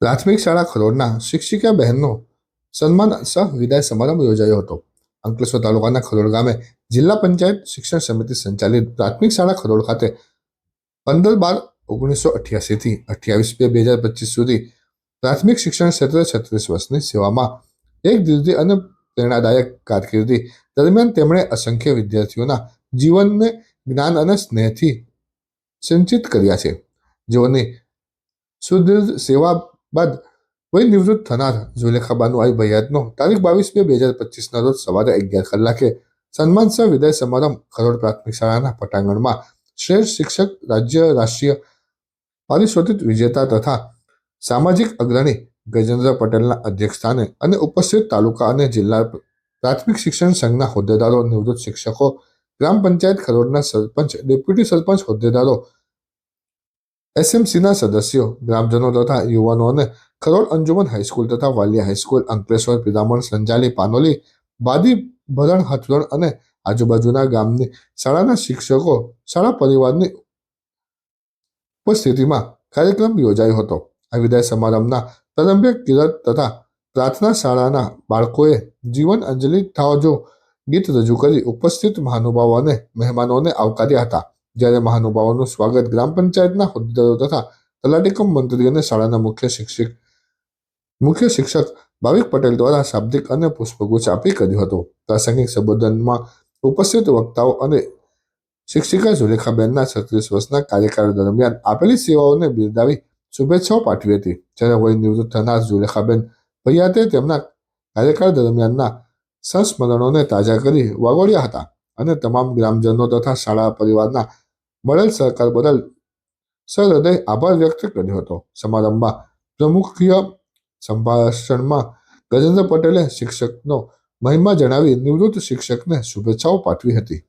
પ્રાથમિક શાળા ખરોડના શિક્ષિકા બહેનનો સન્માન સહ વિદાય સમારંભ યોજાયો હતો. અંકલેશ્વર તાલુકાના ખરોડ ગામે જિલ્લા પંચાયત શિક્ષણ સમિતિ સંચાલિત પ્રાથમિક શાળા ખરોડ ખાતે પંદર બાર ઓગણીસો અઠ્યાસીથી અઠ્યાવીસ બે બે હજાર પચીસ સુધી પ્રાથમિક શિક્ષણ ક્ષેત્રે છત્રીસ વર્ષની સેવામાં એક દીર્ઘી અને પ્રેરણાદાયક કારકિર્દી દરમિયાન તેમણે અસંખ્ય વિદ્યાર્થીઓના જીવનને જ્ઞાન અને સ્નેહથી સિંચિત કર્યા છે. જેઓની સુદીર્ઘ સેવા બાદ વય નિવૃત્ત થનાર ઝુલેખાબાનું આઈ ભૈયાતનો તારીખ બાવીસ બે બે હજાર પચીસના રોજ સવારે અગિયાર કલાકે સન્માન સહ વિદાય સમારંભ ખરોડ પ્રાથમિક શાળાના પટાંગણમાં શ્રેષ્ઠ શિક્ષક, રાજ્ય, રાષ્ટ્રીય પારિતોષિક વિજેતા તથા સામાજિક અગ્રણી ગજેન્દ્ર પટેલના અધ્યક્ષસ્થાને અને ઉપસ્થિત તાલુકા અને જિલ્લા પ્રાથમિક શિક્ષણ સંઘના હોદ્દેદારો, નિવૃત્ત શિક્ષકો, ગ્રામ પંચાયત ખરોડના સરપંચ, ડેપ્યુટી સરપંચ હોદ્દેદારો એસએમસીના સદસ્યો ગ્રામજનો તથા યુવાનો અને ખરોડ અંજુમન હાઈસ્કૂલ તથા વાલિયા હાઈસ્કૂલ અંકલેશ્વર પિદામણ સંજાલી, પાનોલી, બાદી, ભરણ, હથરણ અને આજુબાજુના ગામની શાળાના શિક્ષકો, શાળા પરિવારની ઉપસ્થિતિમાં કાર્યક્રમ યોજાયો હતો. આ વિદાય સમારંભના પ્રારંભિક કિરત તથા પ્રાર્થના શાળાના બાળકોએ જીવન અંજલિ ઠાવજો ગીત રજૂ કરી ઉપસ્થિત મહાનુભાવો અને મહેમાનોને આવકાર્યા હતા. જ્યારે મહાનુભાવોનું સ્વાગત ગ્રામ પંચાયતના હોદ્દેદારો તથા તલાટીકમ મંત્રી અને શાળાના મુખ્ય શિક્ષક મુખ્ય શિક્ષક ભાવિક પટેલ દ્વારા શાબ્દિક અને પુષ્પગુચ્છ આપી કર્યું હતું. પ્રાસંગિક સંબોધનમાં ઉપસ્થિત વક્તાઓ અને શિક્ષિકા ઝુલેખાબેનના છત્રીસ વર્ષના કાર્યકાળ દરમિયાન આપેલી સેવાઓને બિરદાવી શુભેચ્છાઓ પાઠવી હતી. જ્યારે વય નિવૃત્ત થનાર ઝુલેખાબેન ભૈયાતે તેમના કાર્યકાળ દરમિયાનના સંસ્મરણોને તાજા કરી વાગોળ્યા હતા. અને તમામ ગ્રામજનો તથા શાળા પરિવારના મળેલ સહકાર બદલ સહૃદય આભાર વ્યક્ત કર્યો હતો. સમારંભમાં પ્રમુખીય સંભાષણમાં ગજેન્દ્ર પટેલે શિક્ષકનો મહિમા જણાવી નિવૃત્ત શિક્ષકને શુભેચ્છાઓ પાઠવી હતી.